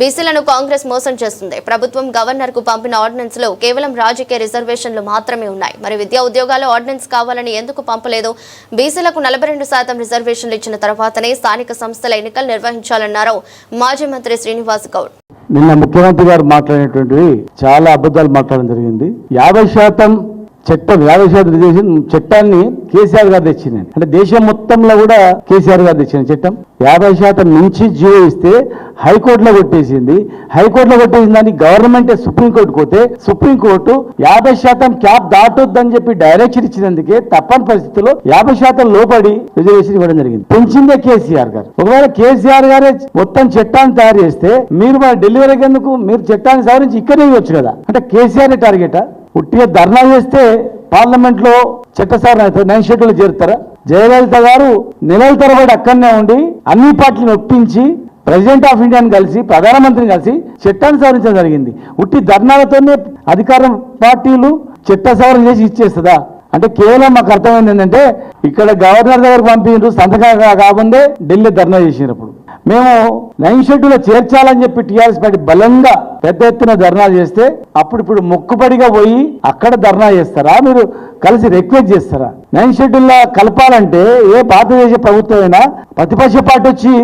బీసీలను కాంగ్రెస్ మోసం చేస్తుంది. ప్రభుత్వం గవర్నర్కు పంపిన ఆర్డినెన్స్లో కేవలం రాజకీయ రిజర్వేషన్లు మాత్రమే ఉన్నాయి. మరి విద్యా ఉద్యోగాలు ఆర్డినెన్స్ కావాలని ఎందుకు పంపలేదు? బీసీలకు నలభై రెండు శాతం రిజర్వేషన్లు ఇచ్చిన తర్వాతనే స్థానిక సంస్థల ఎన్నికలు నిర్వహించాలన్నారు మాజీ మంత్రి శ్రీనివాస్ గౌడ్. నిన్న ముఖ్యమంత్రి గారు మాట్లాడినటువంటివి చాలా అబద్ధాలు మాట్లాడడం జరిగింది. యాభై శాతం చట్టం యాభై శాతం రిజర్వేషన్ చట్టాన్ని కేసీఆర్ గారు తెచ్చింది. అంటే దేశం మొత్తంలో కూడా కేసీఆర్ గారు తెచ్చిన చట్టం. యాభై శాతం నుంచి జీవో ఇస్తే హైకోర్టులో కొట్టేసింది. హైకోర్టులో కొట్టేసిన దాన్ని గవర్నమెంట్ సుప్రీంకోర్టు పోతే సుప్రీంకోర్టు యాభై శాతం క్యాప్ దాటొద్దని చెప్పి డైరెక్షన్ ఇచ్చినందుకే తప్పని పరిస్థితుల్లో యాభై శాతం లోపడి రిజర్వేషన్ ఇవ్వడం జరిగింది. పెంచిందే కేసీఆర్ గారు. ఒకవేళ కేసీఆర్ గారే మొత్తం చట్టాన్ని తయారు చేస్తే మీరు మన డెలివరీ ఎందుకు? మీరు చట్టాన్ని సవరించి ఇక్కడే ఇవ్వచ్చు కదా. అంటే కేసీఆర్ టార్గెటా? ఉట్టిగా ధర్నా చేస్తే పార్లమెంట్లో నైన్ షెడ్యూల్ చేరుతారా? జయలలిత గారు నెలల తరబడి అక్కడనే ఉండి అన్ని పార్టీలను ఒప్పించి ప్రెసిడెంట్ ఆఫ్ ఇండియాని కలిసి ప్రధానమంత్రిని కలిసి చట్టాన్ని సవరించడం జరిగింది. ఉట్టి ధర్నాలతోనే అధికారం పార్టీలు చట్ట సవరణ చేసి ఇచ్చేస్తుందా? అంటే కేవలం మాకు అర్థమైంది ఏంటంటే ఇక్కడ గవర్నర్ దగ్గరకు పంపించారు సంతకం కాకుండా ఢిల్లీ ధర్నా చేసినప్పుడు మేము నైన్ షెడ్యూల్లో చేర్చాలని చెప్పి టీఆర్ఎస్ పార్టీ బలంగా పెద్ద ఎత్తున ధర్నా చేస్తే అప్పుడు ఇప్పుడు మొక్కుబడిగా పోయి అక్కడ ధర్నా చేస్తారా? మీరు కలిసి రిక్వెస్ట్ చేస్తారా? నైన్ షెడ్యూల్లో కలపాలంటే ఏ భారతదేశ ప్రభుత్వం అయినా ప్రతిపక్ష పార్టీ వచ్చి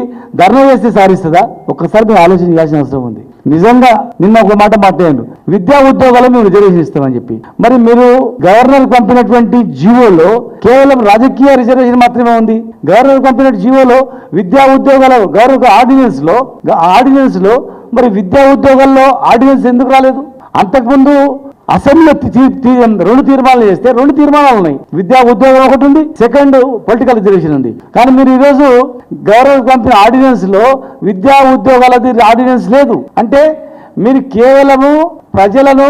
ధర్నా చేస్తే సారిస్తుందా? ఒక్కసారి మీరు ఆలోచన చేయాల్సిన అవసరం ఉంది. నిజంగా నిన్న ఒక మాట మాట్లాడు విద్యా ఉద్యోగాలు మేము రిజర్వేషన్ ఇస్తామని చెప్పి. మరి మీరు గవర్నర్ పంపినటువంటి జీవోలో కేవలం రాజకీయ రిజర్వేషన్ మాత్రమే ఉంది. గవర్నర్ పంపిన జీవోలో విద్యా ఉద్యోగాల గవర్నర్ ఆర్డినెన్స్లో ఆర్డినెన్స్లో మరి విద్యా ఉద్యోగాల్లో ఆర్డినెన్స్ ఎందుకు రాలేదు? అంతకుముందు అసెంబ్లీ తీ- రెండు తీర్మానాలు చేస్తే రెండు తీర్మానాలు ఉన్నాయి. విద్యా ఉద్యోగం ఒకటి ఉంది సెకండ్ పొలిటికల్ రిజర్వేషన్ ఉంది. కానీ మీరు ఈరోజు గవర్నర్ పంపిన ఆర్డినెన్స్లో విద్యా ఉద్యోగాలది ఆర్డినెన్స్ లేదు. అంటే మీరు కేవలము ప్రజలను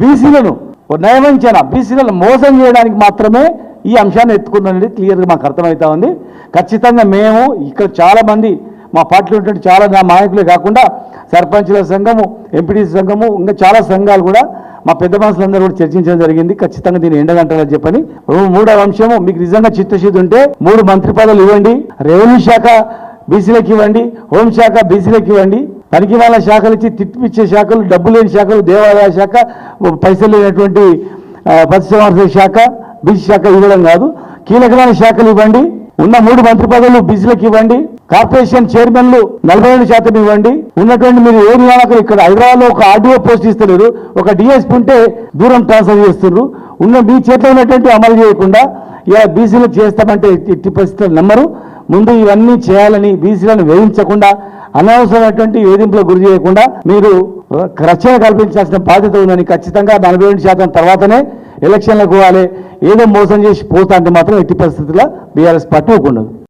బీసీలను నయవంచన బీసీలను మోసం చేయడానికి మాత్రమే ఈ అంశాన్ని ఎత్తుకున్నది క్లియర్గా మాకు అర్థమవుతా ఉంది. ఖచ్చితంగా మేము ఇక్కడ చాలామంది మా పార్టీలో ఉన్నటువంటి చాలా నా నాయకులే కాకుండా సర్పంచుల సంఘము ఎంపీటీసీ సంఘము ఇంకా చాలా సంఘాలు కూడా మా పెద్ద మనుషులందరూ కూడా చర్చించడం జరిగింది. ఖచ్చితంగా దీన్ని ఎండగంటారని చెప్పని. మూడవ అంశము మీకు నిజంగా చిత్తశుద్ధి ఉంటే మూడు మంత్రి పదవులు ఇవ్వండి. రెవెన్యూ శాఖ బీసీలకు ఇవ్వండి హోంశాఖ బీసీలకు ఇవ్వండి. పనికి వాళ్ళ శాఖలు ఇచ్చి తిప్పిచ్చే శాఖలు డబ్బు లేని శాఖలు దేవాదాయ శాఖ పైసలు లేనటువంటి ఆ, శాఖ బిజ్ శాఖ ఇవ్వడం కాదు. కీలకమైన శాఖలు ఇవ్వండి. ఉన్న మూడు మంత్రి పదవులు బిజ్లకు ఇవ్వండి. కార్పొరేషన్ చైర్మన్లు నలభై రెండు శాతం ఇవ్వండి. ఉన్నటువంటి మీరు ఏ నియామకులు ఇక్కడ? హైదరాబాద్లో ఒక ఆర్డీఓ పోస్ట్ ఇస్తలేరు ఒక డిఎస్పీ ఉంటే దూరం ట్రాన్స్ఫర్ చేస్తున్నారు. ఉన్న మీ చేతిలో ఉన్నటువంటి అమలు చేయకుండా ఇలా బీసీలు చేస్తామంటే ఎట్టి- ఎట్టి పరిస్థితులు నమ్మరు. ముందు ఇవన్నీ చేయాలని బీసీలను వేధించకుండా అనవసరమైనటువంటి వేధింపులకు గురి చేయకుండా మీరు రక్షణ కల్పించాల్సిన బాధ్యత ఉందని ఖచ్చితంగా నలభై రెండు శాతం తర్వాతనే ఎలక్షన్లకు పోవాలి. ఏదో మోసం చేసి పోతా అంటే మాత్రం ఎట్టి పరిస్థితుల్లో బీఆర్ఎస్ పార్టీ ఒప్పుకుండదు